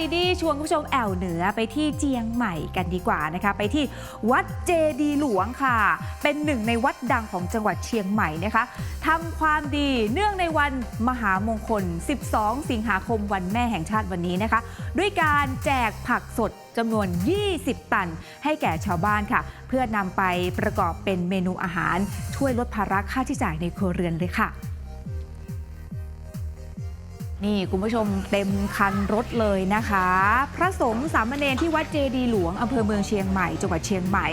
ดีดีชวนคุณผู้ชมแอวเหนือไปที่เจียงใหม่กันดีกว่านะคะไปที่วัดเจดีหลวงค่ะ เป็นหนึ่งในวัดดังของจังหวัดเชียงใหม่นะคะทำความดีเนื่องในวันมหามงคล 12 สิงหาคมวันแม่แห่งชาติวันนี้นะคะ ด้วยการแจกผักสดจำนวน 20 ตัน ให้แก่ชาวบ้านค่ะ เพื่อนำไปประกอบเป็นเมนูอาหาร ช่วยลดภาระค่าใช้จ่ายในครัวเรือนเลยค่ะ นี่คุณผู้ชมเต็มคันรถเลยนะคะ พระสงฆ์สามเณรที่วัดเจดีหลวงอำเภอเมืองเชียงใหม่จังหวัดเชียงใหม่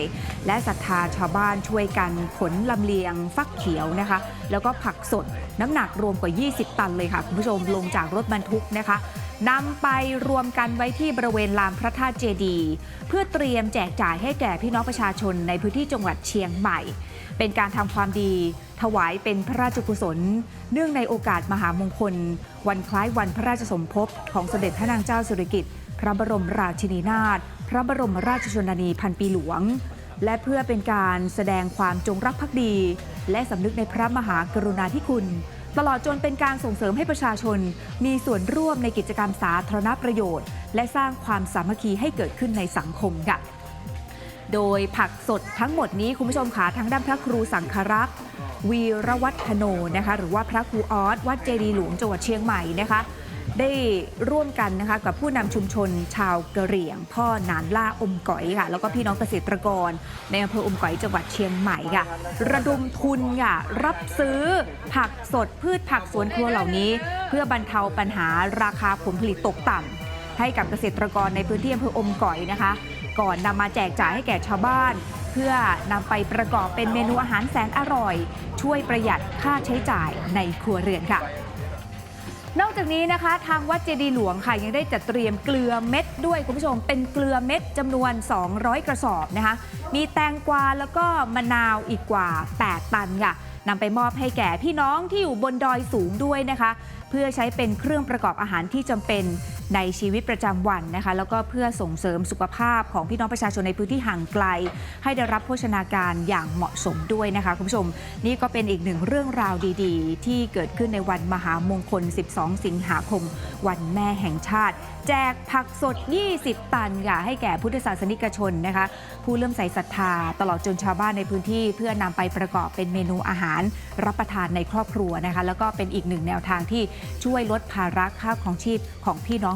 และศรัทธาชาวบ้านช่วยกันขนลำเลียงฟักเขียวนะคะ แล้วก็ผักสด น้ำหนักรวมกว่า 20 ตันเลยค่ะ คุณผู้ชมลงจากรถบรรทุกนะคะนำไปรวมกันไว้ที่บริเวณลานพระธาตุเจดี เพื่อเตรียมแจกจ่ายให้แก่พี่น้องประชาชนในพื้นที่จังหวัดเชียงใหม่ เป็นการทำความดี ถวายเป็นพระราชกุศล เนื่องในโอกาสมหามงคล วันคล้ายวันพระราชสมภพของสมเด็จพระนางเจ้าสุริกิติ์พระบรมราชินีนาถพระบรมราชชนนีพันปีหลวง และเพื่อเป็นการแสดงความจงรักภักดี และสำนึกในพระมหากรุณาธิคุณ ตลอดจนเป็นการส่งเสริมให้ประชาชน มีส่วนร่วมในกิจกรรมสาธารณประโยชน์ และสร้างความสามัคคีให้เกิดขึ้นในสังคมค่ะ โดยผักสดทั้งหมดนี้คุณผู้ชมคะทั้งด้านพระครูสังครักษ์วีรวัฒโนนะคะ หรือว่าพระครูออสวัดเจดีหลวงจังหวัดเชียงใหม่นะคะ ได้ร่วมกันนะคะกับผู้นำชุมชนชาวกะเหรี่ยง พ่อหนานล่าอมก๋อยค่ะ แล้วก็พี่น้องเกษตรกร ในอำเภออมก๋อยจังหวัดเชียงใหม่ค่ะ ระดมทุนค่ะรับซื้อผักสดพืชผักสวนครัวเหล่านี้ เพื่อบรรเทาปัญหาราคาผลผลิตตกต่ำให้กับเกษตรกรในพื้นที่อำเภออมก๋อยนะคะ ก่อนนำมาแจกจ่ายให้แก่ชาวบ้านเพื่อนำไปประกอบเป็นเมนูอาหารแสนอร่อย ช่วยประหยัดค่าใช้จ่ายในครัวเรือนค่ะ นอกจากนี้นะคะทางวัดเจดีย์หลวงค่ะยังได้จัดเตรียมเกลือเม็ดด้วยคุณผู้ชม เป็นเกลือเม็ดจำนวน 200 กระสอบนะคะ มีแตงกวาแล้วก็มะนาวอีกกว่า 8 ตันค่ะนำไปมอบให้แก่พี่น้องที่อยู่บนดอยสูงด้วยนะคะ เพื่อใช้เป็นเครื่องประกอบอาหารที่จำเป็น ในชีวิตประจำวันนะคะแล้วก็เพื่อส่งเสริมสุขภาพของพี่น้องประชาชนในพื้นที่ห่างไกล ให้ได้รับโภชนาการอย่างเหมาะสมด้วยนะคะคุณผู้ชม นี่ก็เป็นอีกหนึ่งเรื่องราวดีๆ ที่เกิดขึ้นในวันมหามงคล 12 สิงหาคม วันแม่แห่งชาติ แจกผักสด 20 ตันค่ะให้แก่พุทธศาสนิกชนนะคะผู้เลื่อมใสศรัทธา ตลอดจนชาวบ้านในพื้นที่ เพื่อนำไปประกอบเป็นเมนูอาหาร รับประทานในครอบครัวนะคะแล้วก็เป็นอีกหนึ่งแนวทางที่ช่วยลดภาระค่าของชีพของพี่น้อง